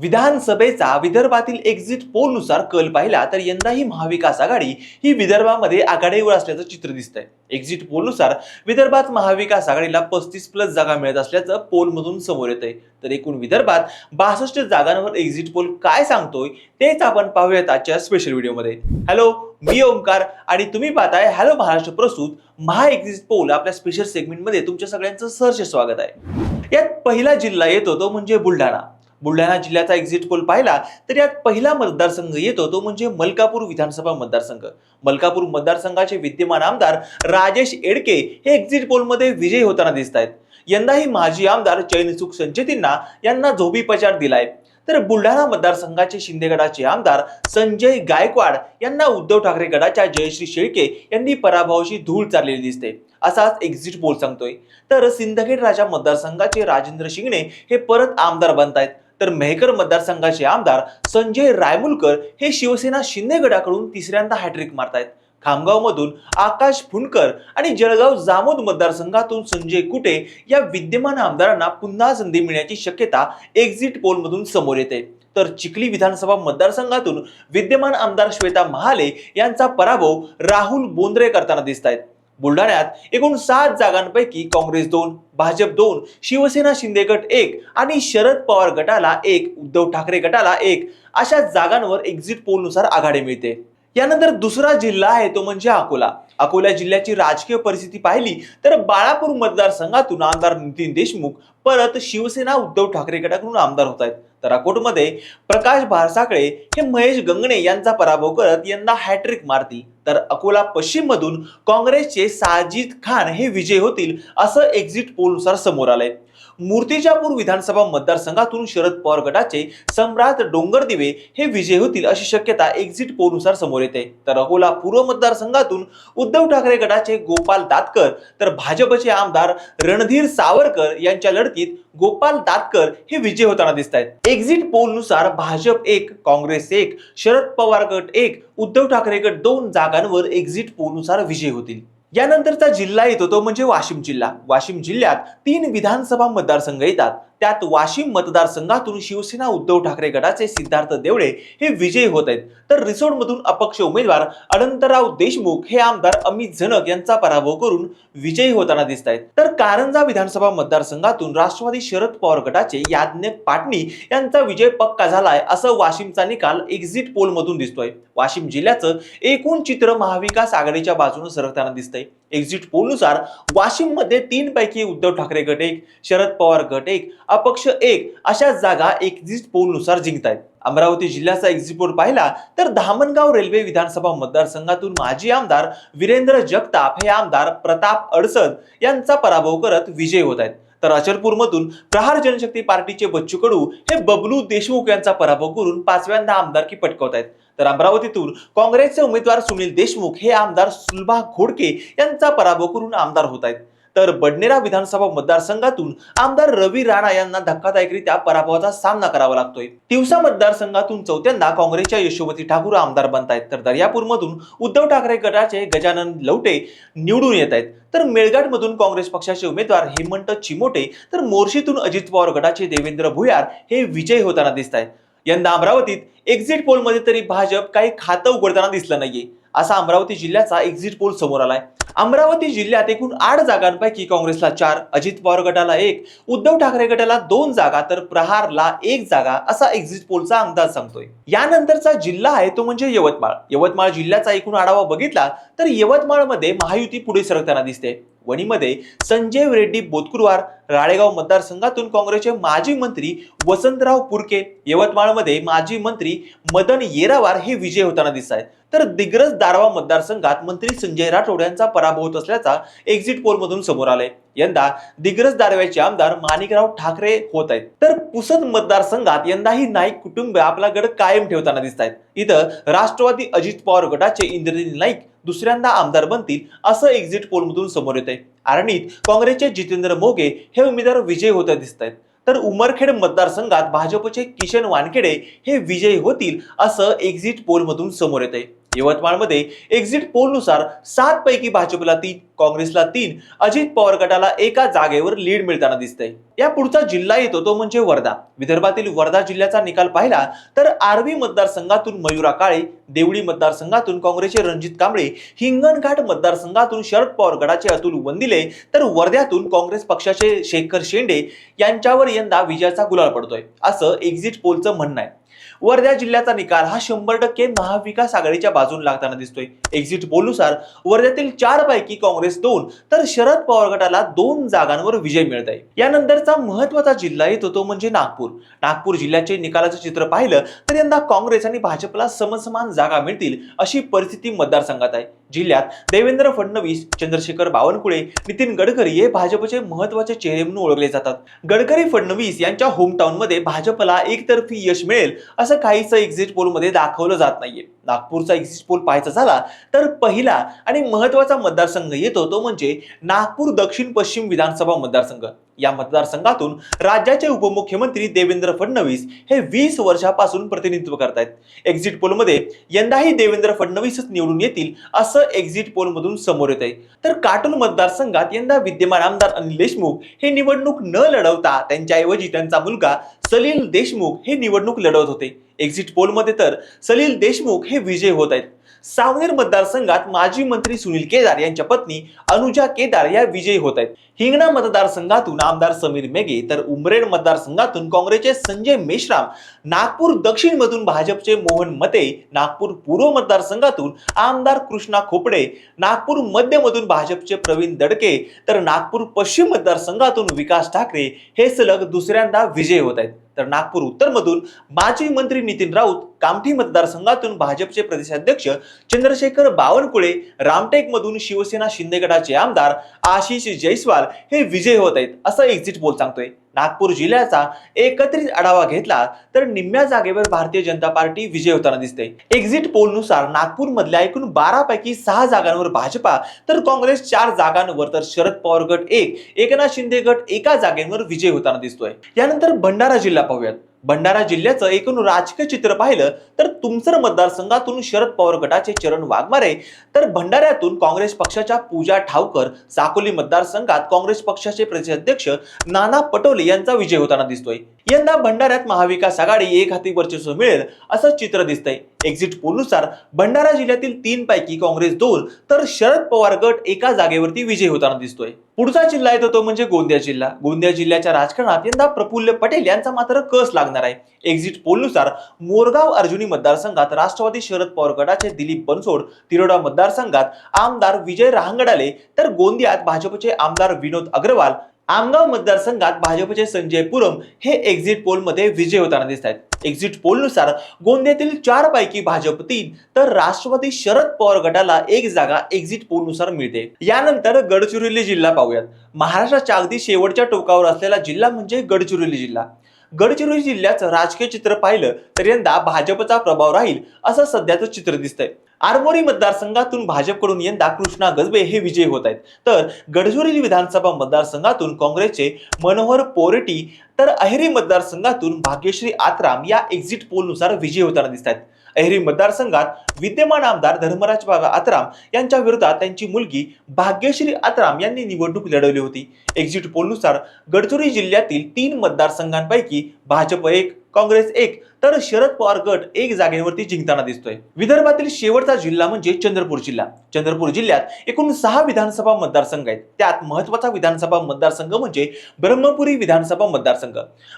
विधानसभेचा विदर्भातील एक्झिट पोलनुसार कल पाहिला तर यंदा ही महाविकास आघाडी ही विदर्भामध्ये आघाडीवर असल्याचं चित्र दिसतंय. एक्झिट पोलनुसार विदर्भात महाविकास आघाडीला पस्तीस प्लस जागा मिळत असल्याचं पोलमधून समोर येतंय. तर एकूण विदर्भात बासष्ट जागांवर एक्झिट पोल काय सांगतोय तेच आपण पाहूयात आजच्या स्पेशल व्हिडिओमध्ये हॅलो मी ओमकार आणि तुम्ही पाहताय हॅलो महाराष्ट्र प्रस्तुत महा एक्झिट पोल आपल्या स्पेशल सेगमेंटमध्ये तुमच्या सगळ्यांचं सहर्ष स्वागत आहे. यात पहिला जिल्हा येतो तो म्हणजे बुलढाणा. बुलढाणा जिल्ह्याचा एक्झिट पोल पाहिला तर यात पहिला मतदारसंघ येतो तो म्हणजे मलकापूर विधानसभा मतदारसंघ. मलकापूर मतदारसंघाचे विद्यमान आमदार राजेश एडके हे एक्झिट पोलमध्ये विजयी होताना दिसत आहेत. यंदाही माजी आमदार चैनसुख संचेतींना यांना झोबीपचार दिलाय. तर बुलढाणा मतदारसंघाचे शिंदे गटाचे आमदार संजय गायकवाड यांना उद्धव ठाकरे गटाच्या जयश्री शेळके यांनी पराभवाची धूळ चाललेली दिसते. असाच एक्झिट पोल सांगतोय. तर सिंदखेड राजा मतदारसंघाचे राजेंद्र शिंगणे हे परत आमदार बनतायत. तर मेहकर मतदारसंघाचे आमदार संजय रायमुलकर हे शिवसेना शिंदे गटाकडून तिसऱ्यांदा हॅट्रिक मारतायत. खामगावमधून आकाश फुंडकर आणि जळगाव जामोद मतदारसंघातून संजय कुटे या विद्यमान आमदारांना पुन्हा संधी मिळण्याची शक्यता एक्झिट पोलमधून समोर येते. तर चिखली विधानसभा मतदारसंघातून विद्यमान आमदार श्वेता महाले यांचा पराभव राहुल बोंद्रे करताना दिसत आहेत बुलढाण्यात एकूण सात जागांपैकी काँग्रेस दोन भाजप दोन शिवसेना शिंदे गट एक आणि शरद पवार गटाला एक उद्धव ठाकरे गटाला एक अशा जागांवर एक्झिट पोलनुसार आघाडी मिळते. यानंतर दुसरा जिल्हा आहे तो म्हणजे अकोला. अकोला जिल्ह्याची राजकीय परिस्थिती पाहिली तर बाळापूर मतदारसंघातून आमदार नितीन देशमुख परत शिवसेना उद्धव ठाकरे गटाकडून आमदार होत आहेत. तराकोटमध्ये प्रकाश भारसाकळे हे महेश गंगणे यांचा पराभव करत यंदा हॅट्रिक मारतील. तर अकोला पश्चिम मधून काँग्रेसचे साजिद खान हे विजय होतील असं एक्झिट पोलनुसार समोर आलंय. मूर्तिजापूर विधानसभा मतदारसंघातून शरद पवार गटाचे सम्राट डोंगरदिवे हे विजय होतील अशी शक्यता एक्झिट पोलनुसार समोर येते. तर अकोला पूर्व मतदारसंघातून उद्धव ठाकरे गटाचे गोपाल दातकर तर भाजपचे आमदार रणधीर सावरकर यांच्या लढतीत गोपाल दातकर हे विजय होताना दिसत आहेत एक्झिट पोलनुसार भाजप एक काँग्रेस एक शरद पवार गट एक उद्धव ठाकरे गट दोन जागांवर एक्झिट पोलनुसार विजय होतील. यानंतरचा जिल्हा येतो तो म्हणजे वाशिम जिल्हा. वाशिम जिल्ह्यात तीन विधानसभा मतदारसंघ येतात. त्यात वाशिम मतदारसंघातून शिवसेना उद्धव ठाकरे गटाचे सिद्धार्थ देवळे हे विजयी होत आहेत. तर रिसोडमधून अपक्ष उमेदवार अनंतराव देशमुख हे आमदार अमित झनक यांचा पराभव करून विजयी होताना दिसत आहेत. तर कारंजा विधानसभा मतदारसंघातून राष्ट्रवादी शरद पवार गटाचे याज्ञ पाटणी यांचा विजय पक्का झालाय असं वाशिमचा निकाल एक्झिट पोल मधून दिसतोय. वाशिम जिल्ह्याचं एकूण चित्र महाविकास आघाडीच्या बाजूने सरकताना दिसतंय. एक्झिट पोलनुसार वाशिममध्ये तीन पैकी उद्धव ठाकरे गट एक शरद पवार गट एक अपक्ष एक अशा जागा एक्झिट पोलनुसार जिंकतायत. अमरावती जिल्ह्याचा एक्झिट पोल पाहिला तर धामणगाव रेल्वे विधानसभा मतदारसंघातून माजी आमदार वीरेंद्र जगताप हे आमदार प्रताप अडसद यांचा पराभव करत विजय होत आहेत तर अचलपूरमधून प्रहार जनशक्ती पार्टीचे बच्चू कडू हे बबलू देशमुख यांचा पराभव करून पाचव्यांदा आमदारकी पटकवत आहेत तर अमरावतीतून काँग्रेसचे उमेदवार सुनील देशमुख हे आमदार सुलभा घोडके यांचा पराभव करून आमदार होत आहेत तर बडनेरा विधानसभा मतदारसंघातून आमदार रवी राणा यांना धक्कादायकरित्या पराभवाचा सामना करावा लागतोय. तिवसा मतदारसंघातून चौथ्यांदा काँग्रेसच्या यशोमती ठाकूर आमदार बनतायत. तर दर्यापूरमधून उद्धव ठाकरे गटाचे गजानन लवटे निवडून येत आहेत तर मेळघाटमधून काँग्रेस पक्षाचे उमेदवार हेमंत चिमोटे तर मोर्शीतून अजित पवार गटाचे देवेंद्र भुयार हे विजयी होताना दिसत आहेत यंदा अमरावतीत एक्झिट पोलमध्ये तरी भाजप काही खातं उघडताना दिसलं नाहीये. असा अमरावती जिल्ह्याचा एक्झिट पोल समोर आलाय. अमरावती जिल्ह्यात एकूण आठ जागांपैकी काँग्रेसला चार अजित पवार गटाला एक उद्धव ठाकरे गटाला दोन जागा तर प्रहारला एक जागा असा एक्झिट पोलचा अंदाज सांगतोय. यानंतरचा जिल्हा आहे तो म्हणजे यवतमाळ. यवतमाळ जिल्ह्याचा एकूण आढावा बघितला तर यवतमाळमध्ये महायुती पुढे सरकताना दिसते. वणीमध्ये संजय रेड्डी बोतकुरवार राळेगाव मतदारसंघातून काँग्रेसचे माजी मंत्री वसंतराव पुरके यवतमाळमध्ये माजी मंत्री मदन येरावार हे विजय होताना दिसत आहेत तर दिग्रज दारवा मतदारसंघात मंत्री संजय राठोड यांचा पराभव होत असल्याचा एक्झिट पोल मधून समोर आलाय. यंदा दिग्रज दारव्याचे आमदार माणिकराव ठाकरे होत आहेत. तर पुसद मतदारसंघात यंदाही नाईक कुटुंब आपला गड कायम ठेवताना दिसत आहेत इथं राष्ट्रवादी अजित पवार गटाचे इंद्रनील नाईक दुसऱ्यांदा आमदार बनतील असं एक्झिट पोलमधून समोर येत आहे आरणीत काँग्रेसचे जितेंद्र मोगे हे उमेदवार विजय होत दिसत आहेत तर उमरखेड मतदारसंघात भाजपचे किशन वानखेडे हे विजयी होतील असं एक्झिट पोलमधून समोर येत आहे यवतमाळमध्ये एक्झिट पोलनुसार सात पैकी भाजपला तीन काँग्रेसला तीन अजित पवार गटाला एका जागेवर लीड मिळताना दिसतंय. या पुढचा जिल्हा येतो तो म्हणजे वर्धा. विदर्भातील वर्धा जिल्ह्याचा निकाल पाहिला तर आर्वी मतदारसंघातून मयुरा काळे देवळी मतदारसंघातून काँग्रेसचे रणजित कांबळे हिंगणघाट मतदारसंघातून शरद पवार गटाचे अतुल वंदिले तर वर्ध्यातून काँग्रेस पक्षाचे शेखर शेंडे यांच्यावर यंदा विजयाचा गुलाल पडतोय. असं एक्झिट पोलचं म्हणणं आहे. वर्धा जिल्ह्याचा निकाल हा शंभर टक्के महाविकास आघाडीच्या बाजून लागताना दिसतोय. एक्झिट पोलनुसार वर्ध्यातील चार पैकी काँग्रेस दोन तर शरद पवार गटाला दोन जागांवर विजय मिळत आहे यानंतरचा महत्त्वाचा जिल्हा येतो तो म्हणजे नागपूर. नागपूर जिल्ह्याचे निकालाचं चित्र पाहिलं तर यंदा काँग्रेस आणि भाजपला समसमान जागा मिळतील अशी परिस्थिती मतदारसंघात आहे. जिल्ह्यात देवेंद्र फडणवीस चंद्रशेखर बावनकुळे नितीन गडकरी हे भाजपचे महत्त्वाचे चेहरे म्हणून ओळखले जातात. गडकरी फडणवीस यांच्या होमटाऊन मध्ये भाजपला एकतर्फी यश मिळेल असं काहीच एक्झिट पोलमध्ये दाखवलं जात नाहीये. नागपूरचा एक्झिट पोल पाहायचा झाला तर पहिला आणि महत्त्वाचा मतदारसंघ येतो तो म्हणजे नागपूर दक्षिण पश्चिम विधानसभा मतदारसंघ. या मतदारसंघातून राज्याचे उपमुख्यमंत्री देवेंद्र फडणवीस हे वीस वर्षापासून प्रतिनिधित्व करतायत. एक्झिट पोलमध्ये यंदाही देवेंद्र फडणवीसच निवडून येतील असं एक्झिट पोलमधून समोर येत आहे तर काटोल मतदारसंघात यंदा विद्यमान आमदार अनिल देशमुख हे निवडणूक न लढवता त्यांच्याऐवजी त्यांचा मुलगा सलील देशमुख हे निवडणूक लढवत होते. एक्झिट पोलमध्ये तर सलील देशमुख हे विजय होत आहेत. सावनेर मतदारसंघात माजी मंत्री सुनील केदार यांच्या पत्नी अनुजा केदार या विजयी होत आहेत. हिंगणा मतदारसंघातून आमदार समीर मेघे तर उमरेड मतदारसंघातून काँग्रेसचे संजय मेश्राम नागपूर दक्षिण मधून भाजपचे मोहन मते नागपूर पूर्व मतदारसंघातून आमदार कृष्णा खोपडे नागपूर मध्यमधून भाजपचे प्रवीण दडके तर नागपूर पश्चिम मतदारसंघातून विकास ठाकरे हे सलग दुसऱ्यांदा विजय होत आहेत. तर नागपूर उत्तरमधून माजी मंत्री नितीन राऊत कामठी मतदारसंघातून भाजपचे प्रदेशाध्यक्ष चंद्रशेखर बावनकुळे रामटेकमधून शिवसेना शिंदे गटाचे आमदार आशिष जयस्वाल हे विजय होत आहेत असं एक्झिट पोल सांगतोय. नागपूर जिल्ह्याचा एकत्रित आढावा घेतला तर निम्म्या जागेवर भारतीय जनता पार्टी विजय होताना दिसते. एक्झिट पोलनुसार नागपूरमधल्या एकूण बारा पैकी सहा जागांवर भाजपा तर काँग्रेस चार जागांवर तर शरद पवार गट एक एकनाथ शिंदे गट एका जागेवर विजय होताना दिसतोय. यानंतर भंडारा जिल्हा पाहूयात. भंडारा जिल्ह्याचं एकूण राजकीय चित्र पाहिलं तर तुमसर मतदारसंघातून शरद पवार गटाचे चरण वाघमारे तर भंडाऱ्यातून काँग्रेस पक्षाच्या पूजा ठावकर साकोली मतदारसंघात काँग्रेस पक्षाचे प्रदेशाध्यक्ष नाना पटोले यांचा विजय होताना दिसतोय. यंदा भंडाऱ्यात महाविकास आघाडी एक हाती वर्चस्व मिळेल असं चित्र दिसतंय. एक्झिट पोलनुसार भंडारा जिल्ह्यातील तीन पैकी काँग्रेस दोन तर शरद पवार गट एका जागेवरती विजय होताना दिसतोय. पुढचा जिल्हा येतो तो म्हणजे गोंदिया जिल्हा. गोंदिया जिल्ह्याच्या राजकारणात यंदा प्रफुल्ल पटेल यांचा मात्र कस लागणार आहे? एक्झिट पोलनुसार मोरगाव अर्जुनी मतदारसंघात राष्ट्रवादी शरद पवार गटाचे दिलीप बनसोड तिरोडा मतदारसंघात आमदार विजय रहांगडाले तर गोंदियात भाजपचे आमदार विनोद अग्रवाल आमगाव मतदारसंघात भाजपचे संजय पुरम हे एक्झिट पोलमध्ये विजय होताना दिसत आहेत. एक्झिट पोलनुसार गोंदियातील चार पैकी भाजप तीन तर राष्ट्रवादी शरद पवार गटाला एक जागा एक्झिट पोलनुसार मिळते. यानंतर गडचिरोली जिल्हा पाहूयात. महाराष्ट्राच्या अगदी शेवटच्या टोकावर असलेला जिल्हा म्हणजे गडचिरोली जिल्हा. गडचिरोली जिल्ह्याचं राजकीय चित्र पाहिलं तर यंदा भाजपचा प्रभाव राहील असं सध्याचं चित्र दिसतंय. आरमोरी मतदारसंघातून भाजपकडून यंदा कृष्णा गजबे हे विजयी होत आहेत. तर गडचिरोली विधानसभा मतदारसंघातून काँग्रेसचे मनोहर पोरेटी तर अहेरी मतदारसंघातून भाग्यश्री आत्राम या एक्झिट पोलनुसार विजयी होताना दिसत आहेत. अहेरी मतदारसंघात विद्यमान आमदार धर्मराज बाबा आत्राम यांच्या विरोधात त्यांची मुलगी भाग्यश्री आत्राम यांनी निवडणूक लढवली होती. एक्झिट पोलनुसार गडचिरोली जिल्ह्यातील तीन मतदारसंघांपैकी भाजप एक काँग्रेस एक. तर शरद पवार गट एक जागेवरती जिंकताना दिसतोय. विदर्भातील शेवटचा जिल्हा म्हणजे चंद्रपूर जिल्हा. चंद्रपूर जिल्ह्यात एकूण सहा विधानसभा मतदारसंघ आहेत. त्यात महत्त्वाचा विधानसभा मतदारसंघ म्हणजे ब्रह्मपुरी विधानसभा मतदारसंघ.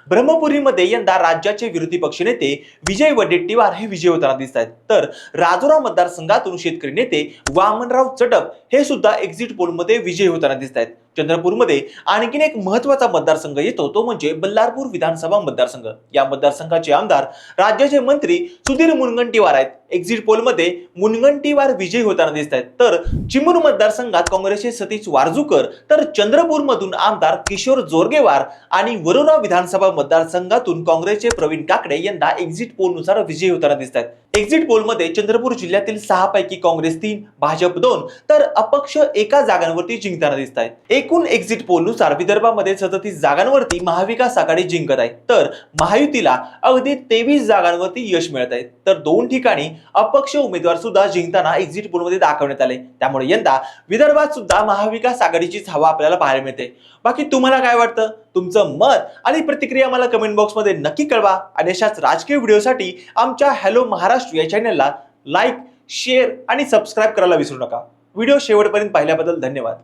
ब्रह्मपुरीमध्ये यंदा राज्याचे विरोधी पक्षनेते विजय वडेट्टीवार हे विजय होताना दिसत आहेत. तर राजुरा मतदारसंघातून शेतकरी नेते वामनराव चटप हे सुद्धा एक्झिट पोलमध्ये विजय होताना दिसत आहेत. चंद्रपूरमध्ये आणखीन एक महत्त्वाचा मतदारसंघ येतो तो म्हणजे बल्लारपूर विधानसभा मतदारसंघ. या मतदारसंघाचे आमदार राज्याचे मंत्री सुधीर मुनगंटीवार आहेत. एक्झिट पोलमध्ये मुनगंटीवार विजयी होताना दिसत आहेत तर चिमूर मतदारसंघात काँग्रेसचे सतीश वारजूकर तर चंद्रपूरमधून आमदार किशोर जोरगेवार आणि वरुरा विधानसभा मतदारसंघातून काँग्रेसचे प्रवीण काकडे यंदा एक्झिट पोलनुसार विजयी होताना दिसत आहेत एक्झिट पोलमध्ये चंद्रपूर जिल्ह्यातील सहा पैकी काँग्रेस तीन भाजप दोन तर अपक्ष एका जागांवरती जिंकताना दिसत आहेत एकूण एक्झिट पोलनुसार विदर्भामध्ये सदतीस जागांवरती महाविकास आघाडी जिंकत आहे. तर महायुतीला अगदी तेवीस जागांवरती यश मिळत आहे. तर दोन ठिकाणी अपक्ष उमेदवार सुद्धा जिंकताना एक्झिट पोलमध्ये दाखवण्यात आले. त्यामुळे यंदा विदर्भात सुद्धा महाविकास आघाडीचीच हवा आपल्याला पाहायला मिळते. बाकी तुम्हाला काय वाटतं? तुमचं मत आणि प्रतिक्रिया मला कमेंट बॉक्समध्ये नक्की कळवा. आणि अशाच राजकीय व्हिडिओसाठी आमच्या हॅलो महाराष्ट्र या चॅनलला लाईक शेअर आणि सबस्क्राईब करायला विसरू नका. व्हिडिओ शेवटपर्यंत पाहिल्याबद्दल धन्यवाद.